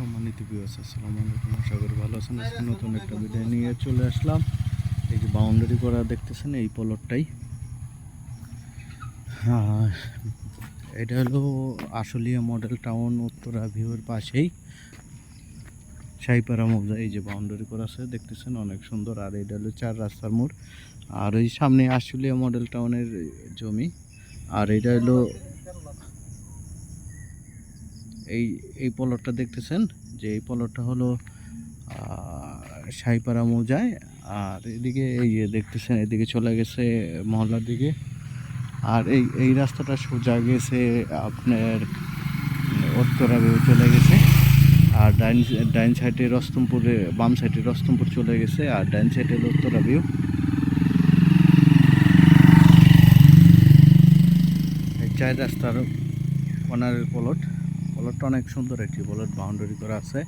সম্মানিত ভিউয়ার্স আসসালামু আলাইকুম। আশা করি ভালো আছেন। আজকে নতুন একটা ভিডিও নিয়ে চলে আসলাম। এই যে বাউন্ডারি করা দেখতেছেন, এই পলটটাই এটা হলো আশুলিয়া মডেল টাউন উত্তরা ভিউয়ের পাশেই। সাইপাড়া মৌজা, এই যে বাউন্ডারি করা আছে, দেখতেছেন অনেক সুন্দর। আর এটা হলো চার রাস্তার মোড়। আর ওই সামনে আশুলিয়া মডেল টাউনের জমি। আর এটা হলো এই এই পলটটা দেখতেছেন? যে এই পলটটা হলো সাইপাড়া মৌজায়, আর এদিকে এই যে দেখতেছেন, এদিকে চলে গেছে মহল্লার দিকে। আর এই এই রাস্তাটা সোজা গেছে আপনার উত্তরা ভিউ চলে গেছে। আর ডাইন ডাইন সাইডে রস্তমপুরে, বাম সাইডে রস্তমপুর চলে গেছে, আর ডাইন সাইডে হলো উত্তরা ভিউ। এই চার রাস্তার কর্নারের পলট। পলটটা অনেক সুন্দর একটি পলট বাউন্ডারি করা আছে।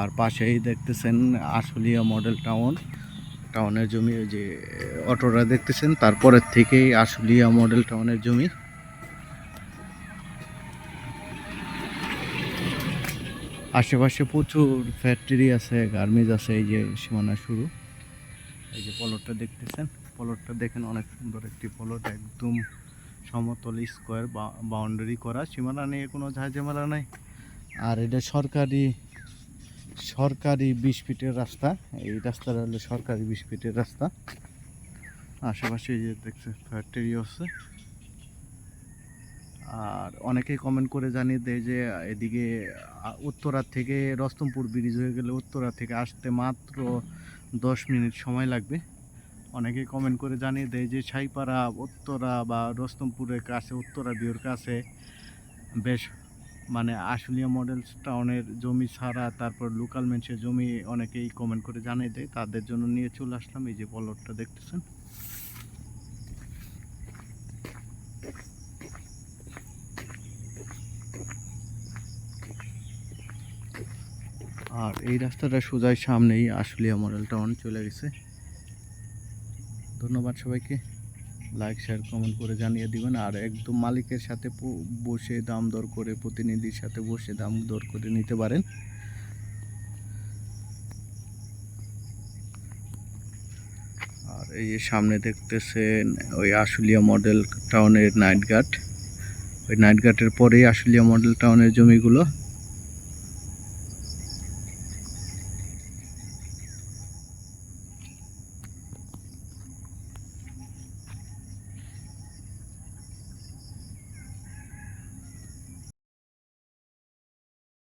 আর পাশেই দেখতেছেন আশুলিয়া মডেল টাউন টাউনের জমি ওই যে অটোরা দেখতেছেন, তারপরের থেকেই আশুলিয়া মডেল টাউনের জমি। আশেপাশে প্রচুর ফ্যাক্টরি আছে গার্মেজ আছে, এই যে সীমানা শুরু। এই যে পলটটা দেখতেছেন পলটটা দেখেন অনেক সুন্দর একটি পলট একদম সমতল স্কোয়ার বাউন্ডারি করা সীমানা নিয়ে কোনো ঝাঁঝামেলা নাই। আর এটা সরকারি সরকারি বিশ ফিটের রাস্তা। এই রাস্তাটা হলো সরকারি বিশ ফিটের রাস্তা। আশেপাশে যে দেখছে ফ্যাক্টরি আছে। আর অনেকেই কমেন্ট করে জানিয়ে দেয় যে এদিকে আ, উত্তরা থেকে রস্তমপুর ব্রিজ হয়ে গেলে উত্তরা থেকে আসতে মাত্র দশ মিনিট সময় লাগবে। অনেকেই কমেন্ট করে জানিয়ে দেয় যে ছাইপাড়া উত্তরা বা রস্তমপুরের কাছে, উত্তরা বিউর কাছে বেশ মানে আশুলিয়া মডেল টাউনের জমি ছাড়া তারপর লোকাল মেন্সের জমি অনেকেই কমেন্ট করে জানিয়ে দেয়। তাদের জন্য নিয়ে চলে আসলাম। এই যে পলটটা দেখতেছেন। আর এই রাস্তাটা সোজাই সামনেই আশুলিয়া মডেল টাউন চলে গেছে। ধন্যবাদ সবাইকে। লাইক শেয়ার কমেন্ট করে জানিয়ে দিবেন। আর একদম মালিকের সাথে বসে দাম দর করে, প্রতিনিধির সাথে বসে দাম দর করে নিতে পারেন। আর এই যে সামনে দেখতেছেন, ওই আশুলিয়া মডেল টাউনের নাইট গার্ড ওই নাইট গার্ডের পরেই আশুলিয়া মডেল টাউনের জমিগুলো।